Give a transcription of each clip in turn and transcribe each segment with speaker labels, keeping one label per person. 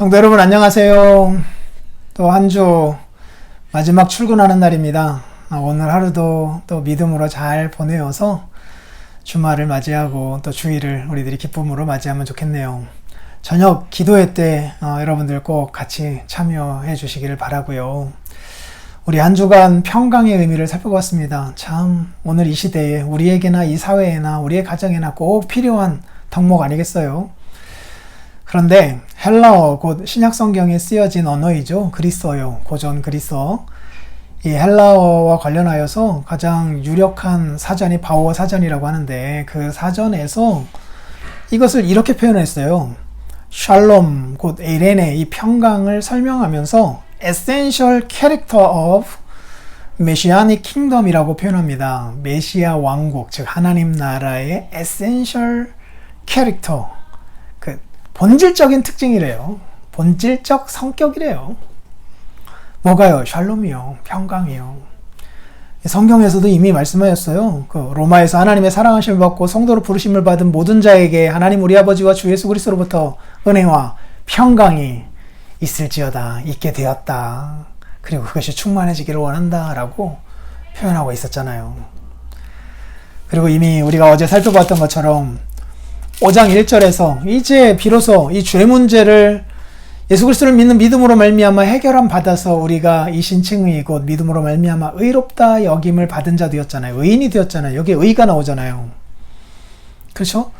Speaker 1: 성도 여러분 안녕하세요. 또 한 주 마지막 출근하는 날입니다. 아, 오늘 하루도 또 믿음으로 잘 보내어서 주말을 맞이하고 또 주일을 우리들이 기쁨으로 맞이하면 좋겠네요. 저녁 기도회 때 어, 여러분들 꼭 같이 참여해 주시기를 바라고요. 우리 한 주간 평강의 의미를 살펴봤습니다. 참 오늘 이 시대에 우리에게나 이 사회에나 우리의 가정에나 꼭 필요한 덕목 아니겠어요? 그런데 헬라어 곧 신약 성경에 쓰여진 언어이죠. 그리스어요. 고전 그리스어. 이 헬라어와 관련하여서 가장 유력한 사전이 바오어 사전이라고 하는데 그 사전에서 이것을 이렇게 표현했어요. 샬롬 곧 에레네 이 평강을 설명하면서 essential character of 메시아닉 킹덤이라고 표현합니다. 메시아 왕국 즉 하나님 나라의 essential 그 본질적인 특징이래요. 본질적 성격이래요. 뭐가요? 샬롬이요. 평강이요. 성경에서도 이미 말씀하였어요. 그 로마에서 하나님의 사랑하심을 받고 성도로 부르심을 받은 모든 자에게 하나님 우리 아버지와 주 예수 그리스도로부터 은혜와 평강이 있을지어다 있게 되었다. 그리고 그것이 충만해지기를 원한다라고 표현하고 있었잖아요. 그리고 이미 우리가 어제 살펴봤던 것처럼 5장 1절에서 이제 비로소 이 죄 문제를 예수 그리스도를 믿는 믿음으로 말미암아 해결함 받아서 우리가 이 신칭의 곧 믿음으로 말미암아 의롭다 여김을 받은 자 되었잖아요. 의인이 되었잖아요. 여기 의가 나오잖아요. 그렇죠?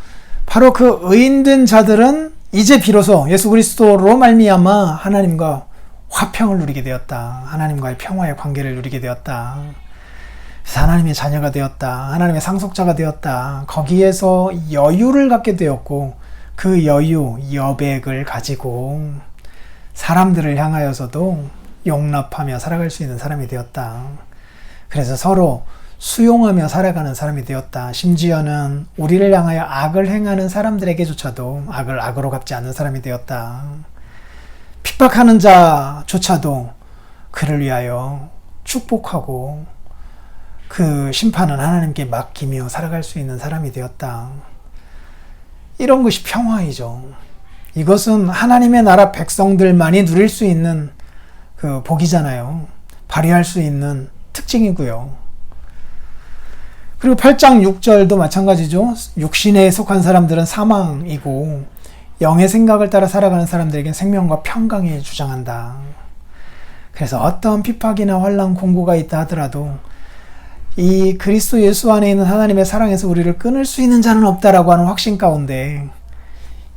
Speaker 1: 바로 그 의인된 자들은 이제 비로소 예수 그리스도로 말미암아 하나님과 화평을 누리게 되었다. 하나님과의 평화의 관계를 누리게 되었다. 하나님의 자녀가 되었다. 하나님의 상속자가 되었다. 거기에서 여유를 갖게 되었고 그 여유, 여백을 가지고 사람들을 향하여서도 용납하며 살아갈 수 있는 사람이 되었다. 그래서 서로 수용하며 살아가는 사람이 되었다. 심지어는 우리를 향하여 악을 행하는 사람들에게조차도 악을 악으로 갚지 않는 사람이 되었다. 핍박하는 자조차도 그를 위하여 축복하고 그 심판은 하나님께 맡기며 살아갈 수 있는 사람이 되었다. 이런 것이 평화이죠. 이것은 하나님의 나라 백성들만이 누릴 수 있는 그 복이잖아요. 발휘할 수 있는 특징이고요. 그리고 8장 6절도 마찬가지죠. 육신에 속한 사람들은 사망이고 영의 생각을 따라 살아가는 사람들에겐 생명과 평강이 주장한다. 그래서 어떤 핍박이나 환란 공고가 있다 하더라도 이 그리스도 예수 안에 있는 하나님의 사랑에서 우리를 끊을 수 있는 자는 없다라고 하는 확신 가운데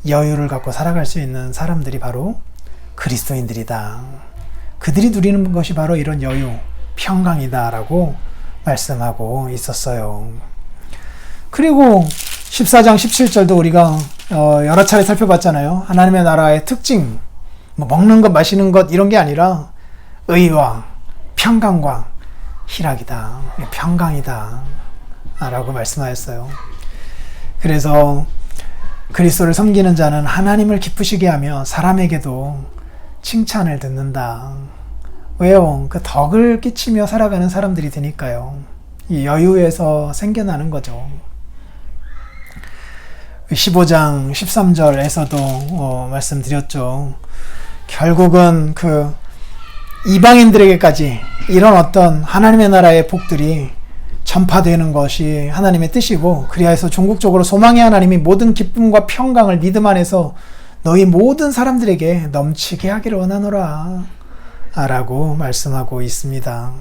Speaker 1: 여유를 갖고 살아갈 수 있는 사람들이 바로 그리스도인들이다. 그들이 누리는 것이 바로 이런 여유, 평강이다라고 말씀하고 있었어요. 그리고 14장 17절도 우리가 어, 여러 차례 살펴봤잖아요. 하나님의 나라의 특징, 뭐 먹는 것, 마시는 것 이런 게 아니라 의와 평강과 희락이다, 평강이다 라고 말씀하였어요. 그래서 그리스도를 섬기는 자는 하나님을 기쁘시게 하며 사람에게도 칭찬을 듣는다. 왜요? 그 덕을 끼치며 살아가는 사람들이 되니까요. 이 여유에서 생겨나는 거죠. 15장 13절에서도 어, 말씀드렸죠. 결국은 그 이방인들에게까지 이런 어떤 하나님의 나라의 복들이 전파되는 것이 하나님의 뜻이고 그리하여서 종국적으로 소망의 하나님이 모든 기쁨과 평강을 믿음 안에서 너희 모든 사람들에게 넘치게 하기를 원하노라. 라고 말씀하고 있습니다.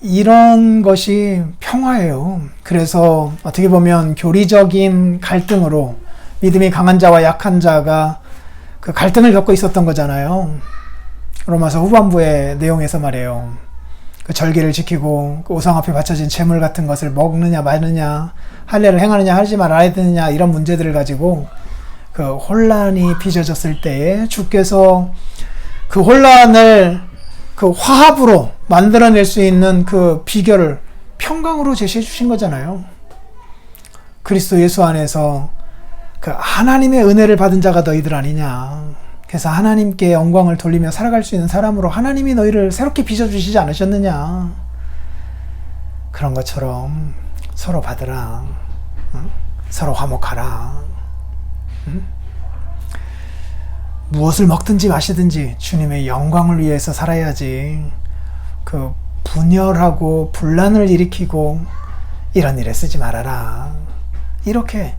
Speaker 1: 이런 것이 평화예요. 그래서 어떻게 보면 교리적인 갈등으로 믿음이 강한 자와 약한 자가 그 갈등을 겪고 있었던 거잖아요. 로마서 후반부의 내용에서 말해요. 그 절기를 지키고 그 우상 앞에 바쳐진 재물 같은 것을 먹느냐 마느냐 할례를 행하느냐 하지 말아야 되느냐 이런 문제들을 가지고 그 혼란이 빚어졌을 때에 주께서 그 혼란을 그 화합으로 만들어낼 수 있는 그 비결을 평강으로 제시해 주신 거잖아요. 그리스도 예수 안에서 그 하나님의 은혜를 받은 자가 너희들 아니냐. 그래서 하나님께 영광을 돌리며 살아갈 수 있는 사람으로 하나님이 너희를 새롭게 빚어주시지 않으셨느냐. 그런 것처럼 서로 받으라. 응? 서로 화목하라. 무엇을 먹든지 마시든지 주님의 영광을 위해서 살아야지. 그 분열하고 분란을 일으키고 이런 일에 쓰지 말아라. 이렇게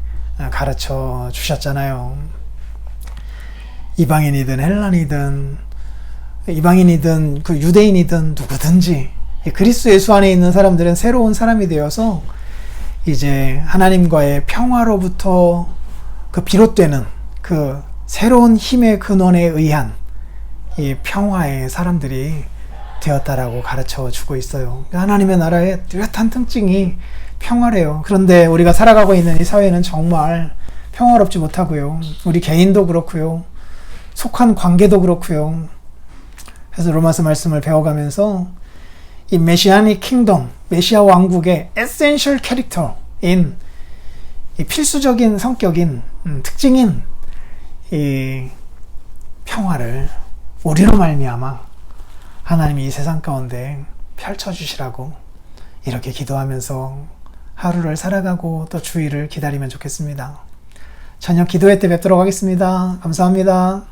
Speaker 1: 가르쳐 주셨잖아요. 이방인이든 헬란이든 이방인이든 그 유대인이든 누구든지 이 그리스도 예수 안에 있는 사람들은 새로운 사람이 되어서 이제 하나님과의 평화로부터 그 비롯되는 그 새로운 힘의 근원에 의한 이 평화의 사람들이 되었다라고 가르쳐 주고 있어요. 하나님의 나라의 뚜렷한 특징이 평화래요. 그런데 우리가 살아가고 있는 이 사회는 정말 평화롭지 못하고요. 우리 개인도 그렇고요. 속한 관계도 그렇고요. 그래서 로마서 말씀을 배워가면서 이 메시아닉 킹덤, 메시아 왕국의 에센셜 캐릭터인 이 필수적인 성격인 음, 특징인 이 평화를 우리로 말미암아 하나님이 이 세상 가운데 펼쳐 주시라고 이렇게 기도하면서 하루를 살아가고 또 주의를 기다리면 좋겠습니다. 저녁 기도회 때 뵙도록 하겠습니다. 감사합니다.